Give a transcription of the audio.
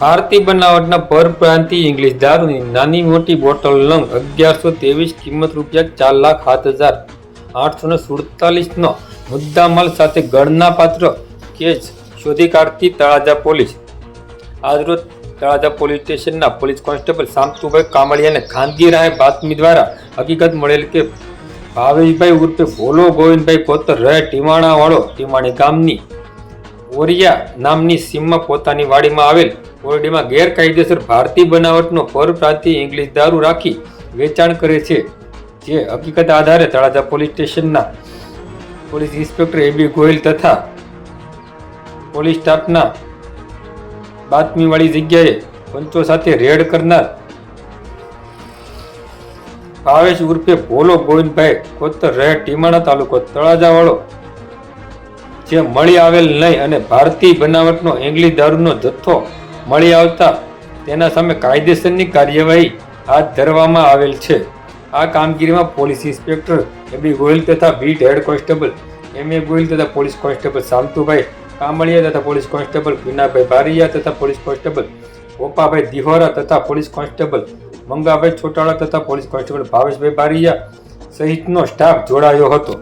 ભારતીય બનાવટના પરપ્રાંતીય ઇંગ્લિશ દારૂની નાની મોટી બોટલ નંગ અગિયારસો ત્રેવીસ કિંમત રૂપિયા ચાર લાખ સાત હજાર આઠસો ને સુડતાલીસનો મુદ્દામાલ સાથે ગણના પાત્ર કેસ શોધી કાઢતી તળાજા પોલીસ. આજરોજ તળાજા પોલીસ સ્ટેશનના પોલીસ કોન્સ્ટેબલ શામતુભાઈ કામળિયાને ખાનગી રાહે બાતમી દ્વારા હકીકત મળેલ કે ભાવેશભાઈ ઉર્ફે ભોલો ગોવિંદભાઈ કોતર રહે ટીમાણાવાળો ટીમાણી ગામની ઓરિયા નામની સીમમાં પોતાની વાડીમાં આવેલ ઓરડીમાં ગેરકાયદેસર ભારતીય બનાવટનો પરપ્રાંતીય ઇંગ્લિશ દારૂ રાખી વેચાણ કરે છે, જે હકીકત આધારે તળાજા પોલીસ સ્ટેશનના police inspector A B Goyal તથા પોલીસ સ્ટાફના બાતમીવાળી જગ્યાએ પંચો સાથે રેડ કરનાર ભાવેશ ઉર્ફે ભોલો ગોવિંદભાઈ, કોતર રહે ટીમાણા તાલુકો તળાજાવાળો જે મળી આવેલ નહીં અને ભારતીય બનાવટનો એંગલી દારૂનો જથ્થો મળી આવતા તેના સામે કાયદેસરની કાર્યવાહી હાથ ધરવામાં આવેલ છે. આ કામગીરીમાં પોલીસ ઇન્સ્પેક્ટર એબી ગોયલ તથા beat head constable M A Goyal તથા પોલીસ કોન્સ્ટેબલ શાંતુભાઈ કામળિયા તથા પોલીસ કોન્સ્ટેબલ પીનાભાઈ બારિયા તથા પોલીસ કોન્સ્ટેબલ ગોપાભાઈ દિહોરા તથા પોલીસ કોન્સ્ટેબલ મંગાભાઈ છોટાળા તથા પોલીસ કોન્સ્ટેબલ ભાવેશભાઈ બારિયા સહિતનો સ્ટાફ જોડાયો હતો.